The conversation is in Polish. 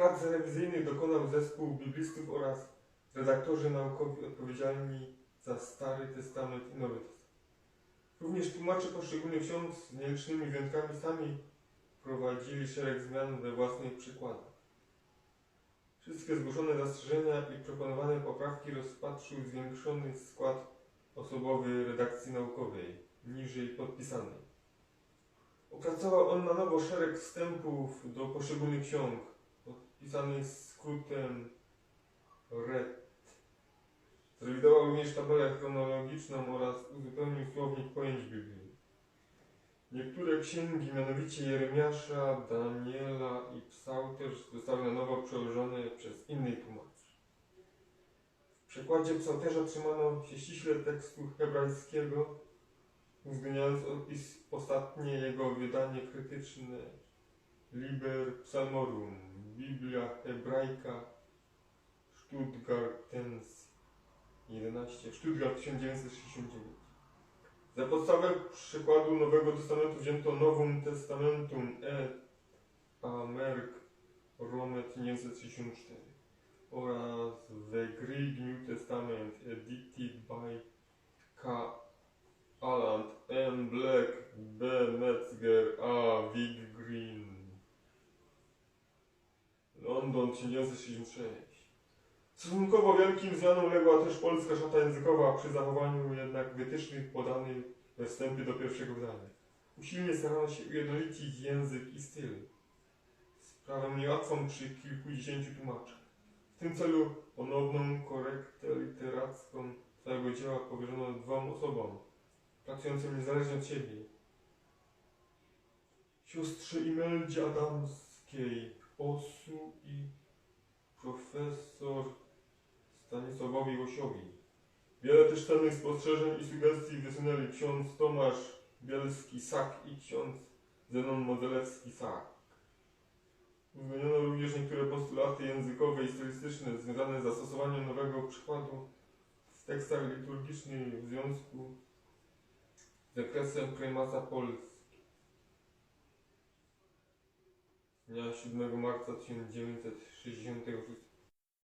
Prac rewizyjnych dokonał zespół biblistów oraz redaktorzy naukowi odpowiedzialni za Stary Testament i Nowy Testament. Również tłumacze poszczególnych ksiąg z nielicznymi wyjątkami sami prowadzili szereg zmian we własnych przykładach. Wszystkie zgłoszone zastrzeżenia i proponowane poprawki rozpatrzył zwiększony skład osobowy redakcji naukowej, niżej podpisanej. Opracował on na nowo szereg wstępów do poszczególnych ksiąg, podpisanych skrótem RED. Zrewidował również tabelę chronologiczną oraz uzupełnił słownik pojęć Biblii. Niektóre księgi, mianowicie Jeremiasza, Daniela i Psałterz, zostały na nowo przełożone przez innych tłumaczy. W przekładzie Psałterza trzymano się ściśle tekstu hebrajskiego, uwzględniając opis ostatnie jego wydanie krytyczne Liber Psalmorum, Biblia Hebrajka, Stuttgartens 11, Stuttgart 1969. Za podstawę przykładu Nowego Testamentu wzięto Novum Testamentum et Amerk Rome 1964 oraz The Greek New Testament edited by K. Alland M. Black, B. Metzger, A. Wig Green. London 1966. Stosunkowo wielkim zmianom uległa też polska szata językowa przy zachowaniu jednak wytycznych podanych we wstępie do pierwszego wydania. Usilnie starano się ujednolicić język i styl. Sprawę niełatwą przy kilkudziesięciu tłumaczach. W tym celu ponowną korektę literacką całego dzieła powierzono dwom osobom, pracującym niezależnie od siebie. Siostrze Imeldzie Adamskiej, Osu i profesor Stanisławowi Łosiowi. Wiele też cennych spostrzeżeń i sugestii wysunęli ksiądz Tomasz Bielski-Sak i ksiądz Zenon Modelewski-Sak. Uwzględniono również niektóre postulaty językowe i stylistyczne związane z zastosowaniem nowego przykładu w tekstach liturgicznych w związku z zakresem prymasa Polski. Dnia 7 marca 1966